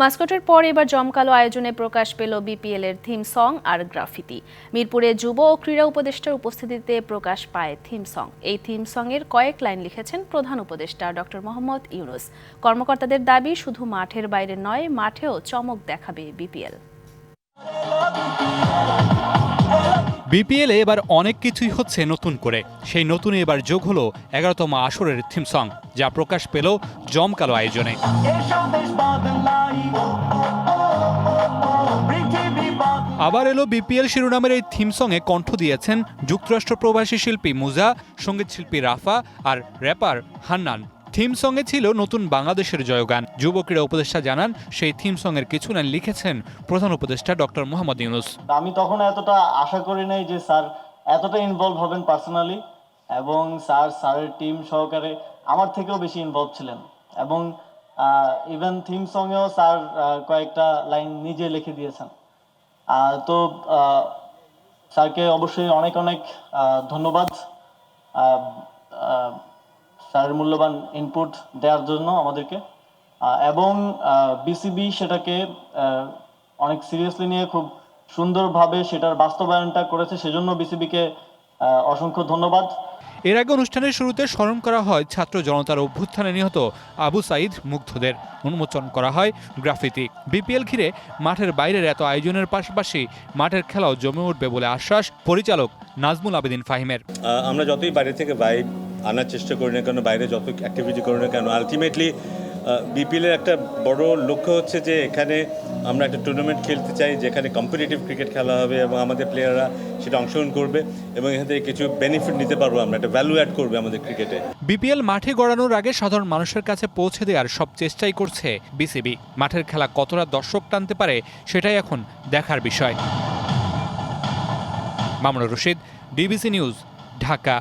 মাস্কটের পর এবার জমকালো আয়োজনে প্রকাশ পেল বিপিএল এর থিম সং আর গ্রাফিতি। মিরপুরে যুব ও ক্রীড়া উপদেষ্টার উপস্থিতিতে প্রকাশ পায় থিম সং। এই থিম সং এর কয়েক লাইন লিখেছেন প্রধান উপদেষ্টা ডক্টর মোহাম্মদ ইউনুস। কর্মকর্তাদের দাবি, শুধু মাঠের বাইরে নয়, মাঠেও চমক দেখাবে বিপিএল। বিপিএলে এবার অনেক কিছুই হচ্ছে নতুন করে। সেই নতুন এবার যোগ হলো এগারোতম আসরের থিম সং যা প্রকাশ পেল জমকালো আয়োজনে। আবার এলো বিপিএল শিরোনামের এই থিম সঙ্গে কণ্ঠ দিয়েছেন যুক্তরাষ্ট্র প্রবাসী শিল্পী মুজা, সংগীত শিল্পী রাফা আর র্যাপার হান্নান। থিম সঙ্গে ছিল নতুন বাংলাদেশের জয়গান। যুব ক্রীড়া উপদেষ্টা জানান, সেই থিম সঙ্গের কিছু লাইন লিখেছেন প্রধান উপদেষ্টা ডক্টর মোহাম্মদ ইউনুস। আমি তখন এতটা আশা করি নাই যে স্যার এতটা ইনভলভ হবেন পার্সোনালি এবং স্যার, স্যারের টিম সহকারে আমার থেকেও বেশি ইনভলভ ছিলেন। এবং ইভেন থিম সঙ্গেও স্যার কয়েকটা লাইন নিজে লিখে দিয়েছেন। তো স্যারকে অবশ্যই অনেক অনেক ধন্যবাদ। স্যারের মূল্যবান ইনপুট দেওয়ার জন্য আমাদেরকে। এবং বিসিবি সেটাকে অনেক সিরিয়াসলি নিয়ে খুব সুন্দরভাবে সেটার বাস্তবায়নটা করেছে সেজন্য বিসিবিকে অসংখ্য ধন্যবাদ। এর আগে অনুষ্ঠানের শুরুতে স্মরণ করা হয় ছাত্র জনতার অভ্যুত্থানে নিহত আবু সাইদ মুগ্ধদের। উন্মোচন করা হয় গ্রাফিতি। বিপিএল ঘিরে মাঠের বাইরের এত আয়োজনের পাশাপাশি মাঠের খেলাও জমে উঠবে বলে আশ্বাস পরিচালক নাজমুল আবেদিন ফাহিমের। আমরা যতই বাইরে থেকে ভাইব আনার চেষ্টা করি না কেন, বাইরে যত অ্যাক্টিভিটি করি না কেন। আলটিমেটলি বিপিএলের একটা বড় লক্ষ্য হচ্ছে যে এখানে আমরা একটা টুর্নামেন্ট খেলতে চাই, যেখানে কম্পিটিটিভ ক্রিকেট খেলা হবে এবং আমাদের প্লেয়াররা সেটা অংশগ্রহণ করবে এবং এখান থেকে কিছু বেনিফিট নিতে পারব আমরা, একটা ভ্যালু অ্যাড করবে আমাদের ক্রিকেটে বিপিএল মাঠে গড়ানোর আগে সাধারণ মানুষের কাছে পৌঁছে দেওয়ার সব চেষ্টাই করছে বিসিবি মাঠের খেলা কতটা দর্শক টানতে পারে সেটাই এখন দেখার বিষয়। Mamunur Rashid DBC news Dhaka.